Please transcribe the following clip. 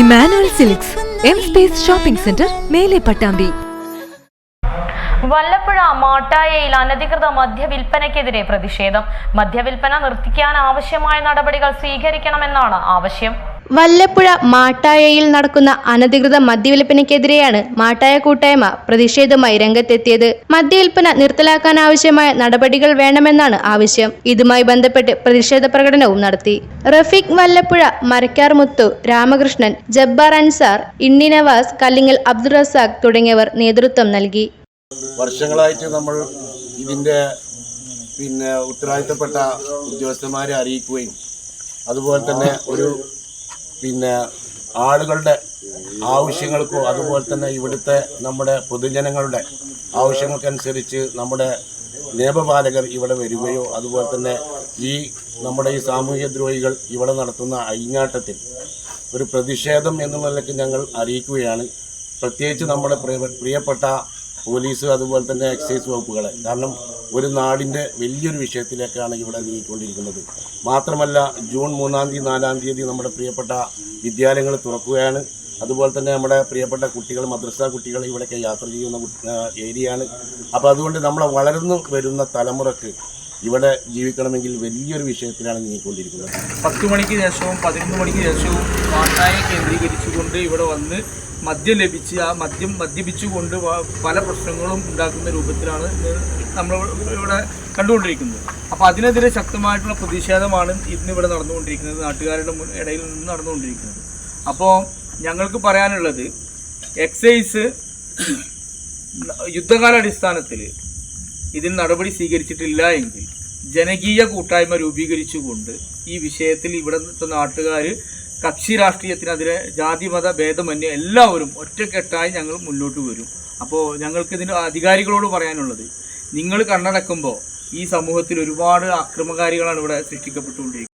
Emmanuel silks M space shopping centre Mele Pattambi. Vallappuzha മാട്ടായയിൽ അനധികൃത മദ്യവിൽപ്പനയ്ക്കെതിരെ പ്രതിഷേധം. മദ്യവിൽപ്പന നിർത്തിക്കാൻ ആവശ്യമായ നടപടികൾ സ്വീകരിക്കണമെന്നാണ് ആവശ്യം. വല്ലപ്പുഴ മാട്ടായയിൽ നടക്കുന്ന അനധികൃത മദ്യവിൽപ്പനയ്ക്കെതിരെയാണ് മാട്ടായ കൂട്ടായ്മ പ്രതിഷേധമായി രംഗത്തെത്തിയത്. മദ്യവിൽപ്പന നിർത്തലാക്കാനാവശ്യമായ നടപടികൾ വേണമെന്നാണ് ആവശ്യം. ഇതുമായി ബന്ധപ്പെട്ട് പ്രതിഷേധ പ്രകടനവും നടത്തി. റഫീഖ് വല്ലപ്പുഴ മരക്കാർ മുത്തു രാമകൃഷ്ണൻ ജബ്ബാർ അൻസാർ ഇണ്ണി നവാസ് കല്ലിങ്ങൽ അബ്ദുൾ റസാഖ് തുടങ്ങിയവർ നേതൃത്വം നൽകി. വർഷങ്ങളായിട്ട് നമ്മൾ ഇതിന്റെ പിന്നെ ഉത്തരവാദിത്തപ്പെട്ട ഉദ്യോഗസ്ഥന്മാരെ അറിയിക്കുകയും അതുപോലെ തന്നെ ഒരു പിന്നെ ആളുകളുടെ ആവശ്യങ്ങൾക്കും അതുപോലെ തന്നെ ഇവിടുത്തെ നമ്മുടെ പൊതുജനങ്ങളുടെ ആവശ്യങ്ങൾക്കനുസരിച്ച് നമ്മുടെ നിയമപാലകർ ഇവിടെ വരികയോ അതുപോലെ തന്നെ ഈ നമ്മുടെ ഈ സാമൂഹ്യ ദ്രോഹികൾ ഇവിടെ നടത്തുന്ന അഴിഞ്ഞാട്ടത്തിൽ ഒരു പ്രതിഷേധം എന്ന നിലയ്ക്ക് ഞങ്ങൾ അറിയിക്കുകയാണ്. പ്രത്യേകിച്ച് നമ്മുടെ പ്രിയപ്പെട്ട പോലീസ് അതുപോലെ തന്നെ എക്സൈസ് വകുപ്പുകളെ. കാരണം ഒരു നാടിന്റെ വലിയൊരു വിഷയത്തിലേക്കാണ് ഇവിടെ നീങ്ങിക്കൊണ്ടിരിക്കുന്നത്. മാത്രമല്ല ജൂൺ മൂന്നാം തീയതി നാലാം തീയതി നമ്മുടെ പ്രിയപ്പെട്ട വിദ്യാലയങ്ങൾ തുറക്കുകയാണ്. അതുപോലെ തന്നെ നമ്മുടെ പ്രിയപ്പെട്ട കുട്ടികൾ മദ്രസ കുട്ടികൾ ഇവിടേക്ക് യാത്ര ചെയ്യുന്ന ഏരിയയാണ്. അപ്പോൾ അതുകൊണ്ട് നമ്മളെ വളർന്നു വരുന്ന തലമുറയ്ക്ക് ഇവിടെ ജീവിക്കണമെങ്കിൽ വലിയൊരു വിഷയത്തിലാണ് നീങ്ങിക്കൊണ്ടിരിക്കുന്നത്. പത്ത് മണിക്ക് ശേഷവും പതിനൊന്ന് മണിക്ക് ശേഷവും വാട്ടായെ കേന്ദ്രീകരിച്ചുകൊണ്ട് ഇവിടെ വന്ന് മദ്യം ലഭിച്ച് ആ മദ്യം മദ്യപിച്ചുകൊണ്ട് പല പ്രശ്നങ്ങളും ഉണ്ടാക്കുന്ന രൂപത്തിലാണ് നമ്മൾ ഇവിടെ കണ്ടുകൊണ്ടിരിക്കുന്നത്. അപ്പോൾ അതിനെതിരെ ശക്തമായിട്ടുള്ള പ്രതിഷേധമാണ് ഇന്ന് ഇവിടെ നടന്നുകൊണ്ടിരിക്കുന്നത് നാട്ടുകാരുടെ ഇടയിൽ നിന്ന് നടന്നുകൊണ്ടിരിക്കുന്നത്. അപ്പോൾ ഞങ്ങൾക്ക് പറയാനുള്ളത് എക്സൈസ് യുദ്ധകാലാടിസ്ഥാനത്തിൽ ഇതിന് നടപടി സ്വീകരിച്ചിട്ടില്ല എങ്കിൽ ജനകീയ കൂട്ടായ്മ രൂപീകരിച്ചുകൊണ്ട് ഈ വിഷയത്തിൽ ഇവിടുത്തെ നാട്ടുകാർ കക്ഷി രാഷ്ട്രീയത്തിനെതിരെ ജാതിമത ഭേദമന്യേ എല്ലാവരും ഒറ്റക്കെട്ടായി ഞങ്ങൾ മുന്നോട്ട് വരും. അപ്പോൾ ഞങ്ങൾക്കിതിന് അധികാരികളോട് പറയാനുള്ളത് നിങ്ങൾ കണ്ണടക്കുമ്പോൾ ഈ സമൂഹത്തിൽ ഒരുപാട് അക്രമകാരികളാണ് ഇവിടെ സൃഷ്ടിക്കപ്പെട്ടുകൊണ്ടിരിക്കുന്നത്.